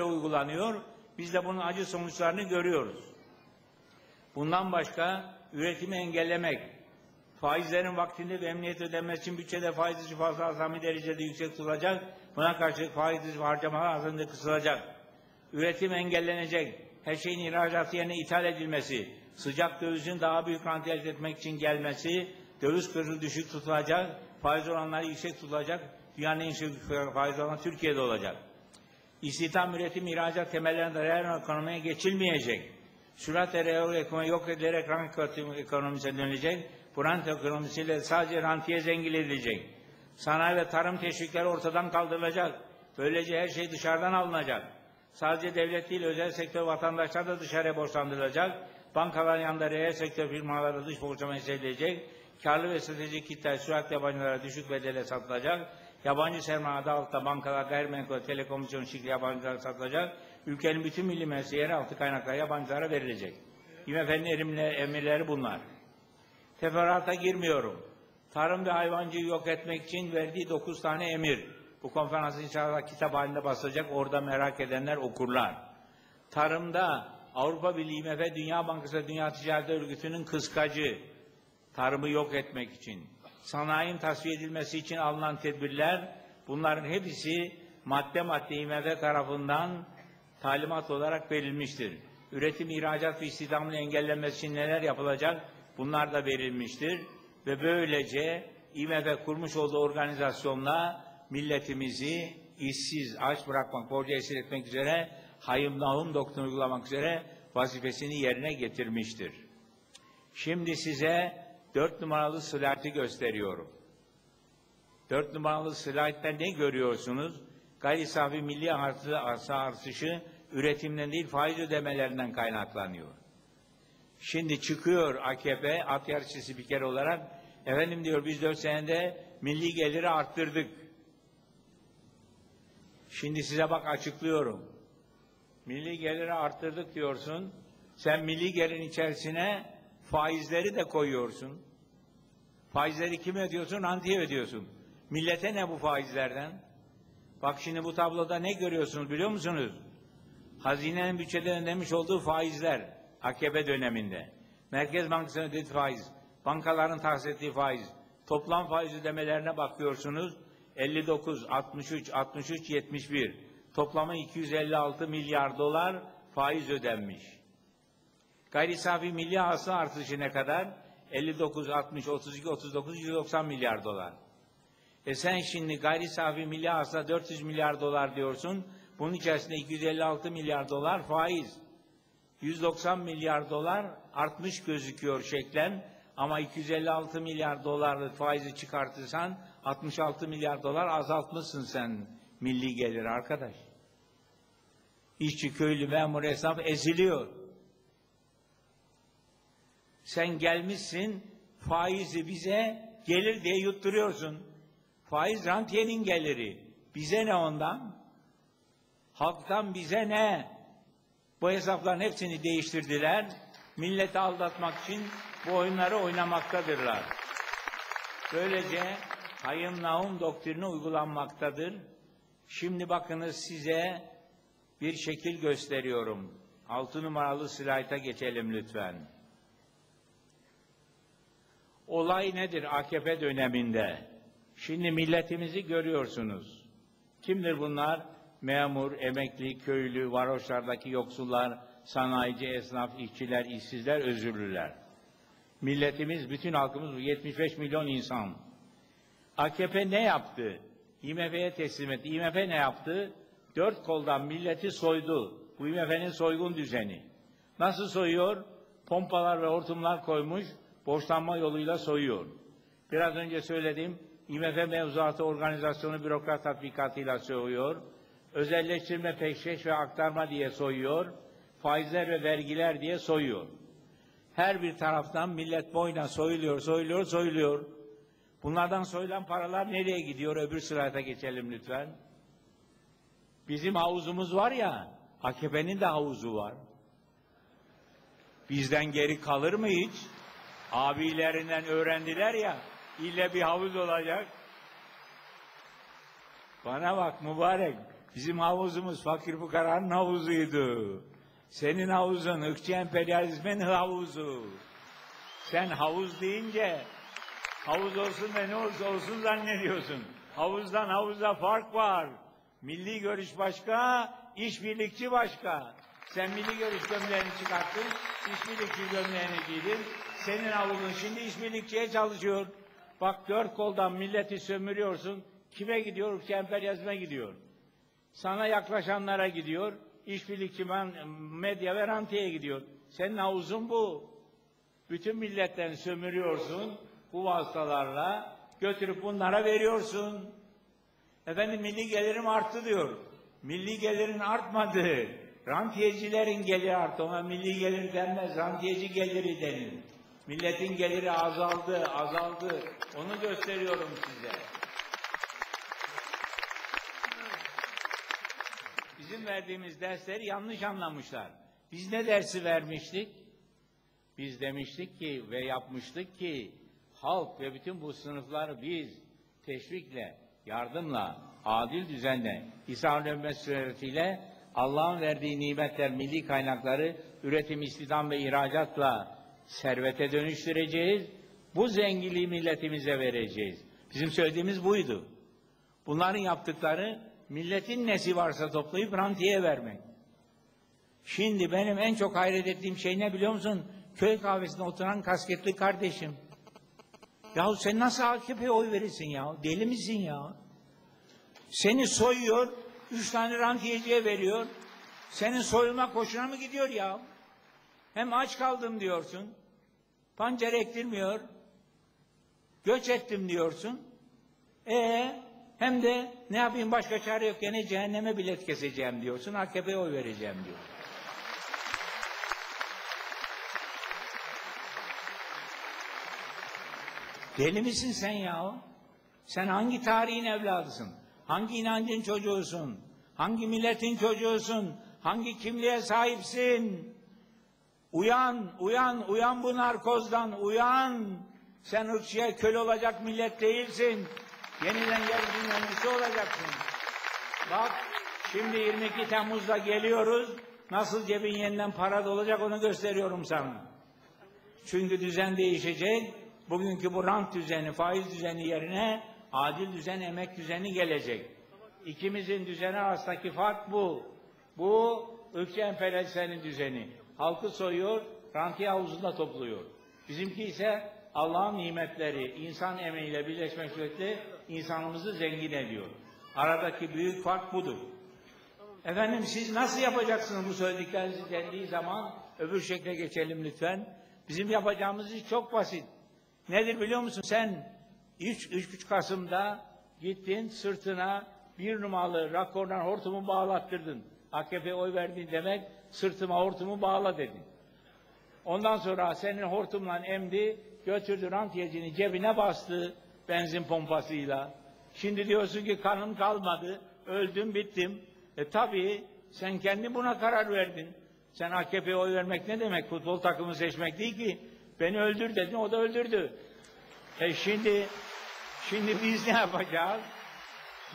uygulanıyor. Biz de bunun acı sonuçlarını görüyoruz. Bundan başka üretimi engellemek, faizlerin vaktinde ve emniyet ödenmesi için bütçede faiz fazla azami derecede yüksek tutulacak, buna karşılık faiz harcamalar azami kısılacak. Üretim engellenecek, her şeyin ihracatı yerine ithal edilmesi, sıcak dövizin daha büyük rant elde etmek için gelmesi, döviz kurulu düşük tutulacak, faiz oranları yüksek tutulacak, dünyanın en yüksek faiz oranı Türkiye'de olacak. İstihdam, üretim, ihracat temellerinde reel ekonomiye geçilmeyecek. Süratle reel ekonomi yok edilerek rant ekonomisine dönülecek. Bu rant ekonomisiyle sadece rantiye zengin edilecek. Sanayi ve tarım teşvikleri ortadan kaldırılacak. Böylece her şey dışarıdan alınacak. Sadece devlet değil, özel sektör vatandaşlar da dışarıya borçlandırılacak. Bankaların yanında reel sektör firmaları dış borçlama edilecek. Karlı ve stratejik kitler süratle yabancılara düşük bedele satılacak. Yabancı sermaye adı altında bankalar, gayrimenkul, telekomisyon şekli yabancılara satılacak. Ülkenin bütün milli meclisi yeraltı kaynakları yabancılara verilecek. IMF'nin erimle, emirleri bunlar. Teferruata girmiyorum. Tarım ve hayvancıyı yok etmek için verdiği dokuz tane emir. Bu konferans inşallah kitap halinde basılacak. Orada merak edenler okurlar. Tarımda Avrupa Birliği, IMF, Dünya Bankası, Dünya Ticaret Örgütü'nün kıskacı. Tarımı yok etmek için. Sanayinin tasfiye edilmesi için alınan tedbirler, bunların hepsi madde madde IMF tarafından talimat olarak verilmiştir. Üretim, ihracat ve istihdamın engellenmesi için neler yapılacak? Bunlar da verilmiştir. Ve böylece IMF kurmuş olduğu organizasyonla milletimizi işsiz, aç bırakmak, borcu esir etmek üzere hayım nahum doktrinu uygulamak üzere vazifesini yerine getirmiştir. Şimdi size dört numaralı slaytı gösteriyorum. Dört numaralı slaytta ne görüyorsunuz? Gayri safi milli arsa artışı üretimden değil faiz ödemelerinden kaynaklanıyor. Şimdi çıkıyor AKP at yarışı spiker olarak efendim diyor biz dört senede milli geliri arttırdık. Şimdi size bak açıklıyorum. Milli geliri arttırdık diyorsun. Sen milli gelirin içerisine faizleri de koyuyorsun. Faizleri kime ödüyorsun? Rantiye ödüyorsun. Millete ne bu faizlerden? Bak şimdi bu tabloda ne görüyorsunuz biliyor musunuz? Hazinenin bütçeden ödemiş olduğu faizler AKP döneminde. Merkez Bankası'nın ödediği faiz, bankaların tahsis ettiği faiz, toplam faiz ödemelerine bakıyorsunuz. 59, 63, 63, 71. Toplamı 256 milyar dolar faiz ödenmiş. Gayri safi milli hasıla artışı ne kadar? 59, 60, 32, 39, 190 milyar dolar. E sen şimdi gayri safi milli hasıla 400 milyar dolar diyorsun. Bunun içerisinde 256 milyar dolar faiz. 190 milyar dolar artmış gözüküyor şeklen ama 256 milyar dolarlık faizi çıkartırsan 66 milyar dolar azaltmışsın sen milli gelir arkadaş. İşçi, köylü, memur, esnaf eziliyor. Sen gelmişsin faizi bize gelir diye yutturuyorsun. Faiz rantiyenin geliri. Bize ne ondan? Halktan bize ne? Bu hesapların hepsini değiştirdiler. Milleti aldatmak için bu oyunları oynamaktadırlar. Böylece hayım nahum doktrini uygulanmaktadır. Şimdi bakınız size bir şekil gösteriyorum. Altı numaralı slayta geçelim lütfen. Olay nedir AKP döneminde? Şimdi milletimizi görüyorsunuz. Kimdir bunlar? Memur, emekli, köylü, varoşlardaki yoksullar, sanayici, esnaf, işçiler, işsizler, özürlüler. Milletimiz, bütün halkımız 75 milyon insan. AKP ne yaptı? IMF'ye teslim etti. IMF ne yaptı? Dört koldan milleti soydu. Bu IMF'nin soygun düzeni. Nasıl soyuyor? Pompalar ve hortumlar koymuş, borçlanma yoluyla soyuyor. Biraz önce söyledim, IMF mevzuatı organizasyonu bürokrat tatbikatıyla soyuyor. Özelleştirme, peşkeş ve aktarma diye soyuyor. Faizler ve vergiler diye soyuyor. Her bir taraftan millet boyuna soyuluyor, soyuluyor, soyuluyor. Bunlardan soyulan paralar nereye gidiyor? Öbür sırada geçelim lütfen. Bizim havuzumuz var ya, AKP'nin de havuzu var. Bizden geri kalır mı hiç? Abilerinden öğrendiler ya, ille bir havuz olacak. Bana bak mübarek, Bizim havuzumuz fakir fukaranın havuzuydu. Senin havuzun ırkçı emperyalizmin havuzu. Sen havuz deyince havuz olsun da ne olursa olsun zannediyorsun. Havuzdan havuza fark var. Milli görüş başka, işbirlikçi başka. Sen milli görüş gömleğini çıkarttın, işbirlikçi gömleğini giydin. Senin havuzun şimdi işbirlikçiye çalışıyor. Bak dört koldan milleti sömürüyorsun. Kime gidiyor? Ülke emperyalizme gidiyor. Sana yaklaşanlara gidiyor. İşbirlikçi medya ve rantiye gidiyor. Senin havuzun bu. Bütün milletten sömürüyorsun bu vasıtalarla. Götürüp bunlara veriyorsun. Efendim milli gelirim arttı diyor. Milli gelirin artmadı. Rantiyecilerin geliri arttı. Ona milli gelir denmez. Rantiyeci geliri denir. Milletin geliri azaldı, azaldı. Onu gösteriyorum size. Bizim verdiğimiz dersleri yanlış anlamışlar. Biz ne dersi vermiştik? Biz demiştik ki ve yapmıştık ki halk ve bütün bu sınıfları biz teşvikle, yardımla, adil düzenle, İsa Ömmet suretiyle Allah'ın verdiği nimetler, milli kaynakları üretim, istihdam ve ihracatla servete dönüştüreceğiz. Bu zenginliği milletimize vereceğiz. Bizim söylediğimiz buydu. Bunların yaptıkları milletin nesi varsa toplayıp rantiye vermek. Şimdi benim en çok hayret ettiğim şey ne biliyor musun? Köy kahvesinde oturan kasketli kardeşim. Yahu sen nasıl AKP'ye oy verirsin ya? Deli misin ya? Seni soyuyor, üç tane rantiyeciye veriyor. Senin soyulma koşuna mı gidiyor ya? Hem aç kaldım diyorsun. Pancar ektirmiyor. Göç ettim diyorsun. E hem de ne yapayım başka çare yok gene cehenneme bilet keseceğim diyorsun. AKP'ye oy vereceğim diyor. Deli misin sen ya? Sen hangi tarihin evladısın? Hangi inancın çocuğusun? Hangi milletin çocuğusun? Hangi kimliğe sahipsin? Uyan, uyan, uyan bu narkozdan, uyan. Sen ırkçıya köle olacak millet değilsin. Yeniden yeryüzünün öncüsü olacaksın. Bak, şimdi 22 Temmuz'da geliyoruz. Nasıl cebin yeniden para dolacak onu gösteriyorum sana. Çünkü düzen değişecek. Bugünkü bu rant düzeni, faiz düzeni yerine adil düzen, emek düzeni gelecek. İkimizin düzeni arasındaki fark bu. Bu ırkçı emperyalistlerin düzeni. Halkı soyuyor, rantiye havuzunda topluyor. Bizimki ise Allah'ın nimetleri, insan emeğiyle birleşmek suretiyle insanımızı zengin ediyor. Aradaki büyük fark budur. Efendim siz nasıl yapacaksınız bu söylediklerinizi dendiği zaman öbür şekle geçelim lütfen. Bizim yapacağımız iş çok basit. Nedir biliyor musun? Sen 3, 3 Kasım'da gittin sırtına bir numaralı rakordan hortumu bağlattırdın. AKP oy verdin demek sırtıma hortumu bağla dedin. Ondan sonra senin hortumla emdi, götürdü rantiyecini cebine bastı benzin pompasıyla. Şimdi diyorsun ki kanım kalmadı, öldüm bittim. E tabii sen kendi buna karar verdin. Sen AKP'ye oy vermek ne demek? Futbol takımı seçmek değil ki. Beni öldür dedin, o da öldürdü. E şimdi, şimdi biz ne yapacağız?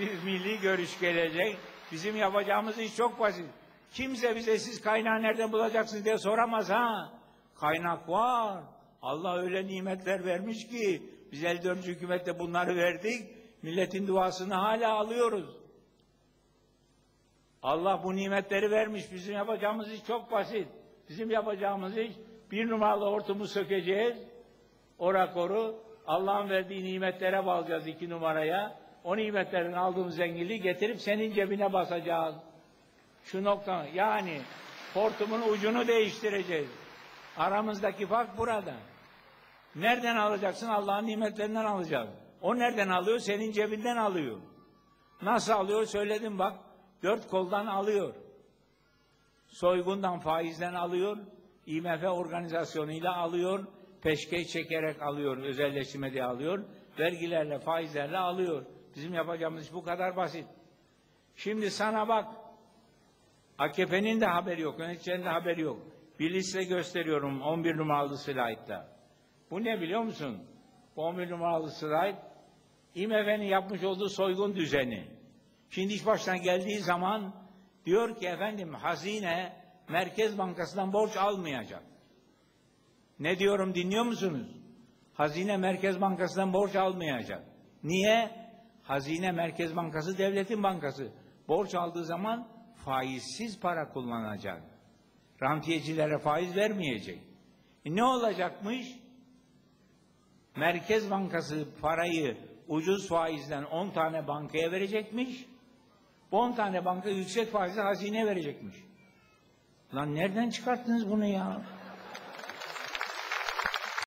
Biz milli görüş gelecek. Bizim yapacağımız iş çok basit. Kimse bize siz kaynağı nereden bulacaksınız diye soramaz ha. Kaynak var. Allah öyle nimetler vermiş ki biz 54. hükümette bunları verdik. Milletin duasını hala alıyoruz. Allah bu nimetleri vermiş. Bizim yapacağımız iş çok basit. Bizim yapacağımız iş bir numaralı hortumu sökeceğiz. O rakoru Allah'ın verdiği nimetlere bağlayacağız iki numaraya. O nimetlerin aldığımız zenginliği getirip senin cebine basacağız. Şu nokta yani hortumun ucunu değiştireceğiz. Aramızdaki fark burada. Nereden alacaksın? Allah'ın nimetlerinden alacaksın. O nereden alıyor? Senin cebinden alıyor. Nasıl alıyor? Söyledim bak. Dört koldan alıyor. Soygundan, faizden alıyor. IMF organizasyonuyla alıyor. Peşkeş çekerek alıyor. Özelleştirme diye alıyor. Vergilerle, faizlerle alıyor. Bizim yapacağımız iş bu kadar basit. Şimdi sana bak. AKP'nin de haberi yok. Yöneticilerin de haberi yok. Bir liste gösteriyorum 11 numaralı slaytta. Bu ne biliyor musun? Bu 11 numaralı slayt IMF'nin yapmış olduğu soygun düzeni. Şimdi iş başına geldiği zaman diyor ki efendim hazine Merkez Bankası'ndan borç almayacak. Ne diyorum dinliyor musunuz? Hazine Merkez Bankası'ndan borç almayacak. Niye? Hazine Merkez Bankası devletin bankası. Borç aldığı zaman faizsiz para kullanacak. Rantiyecilere faiz vermeyecek. E ne olacakmış? Merkez Bankası parayı ucuz faizden 10 tane bankaya verecekmiş. 10 tane banka yüksek faizle hazine verecekmiş. Lan nereden çıkarttınız bunu ya?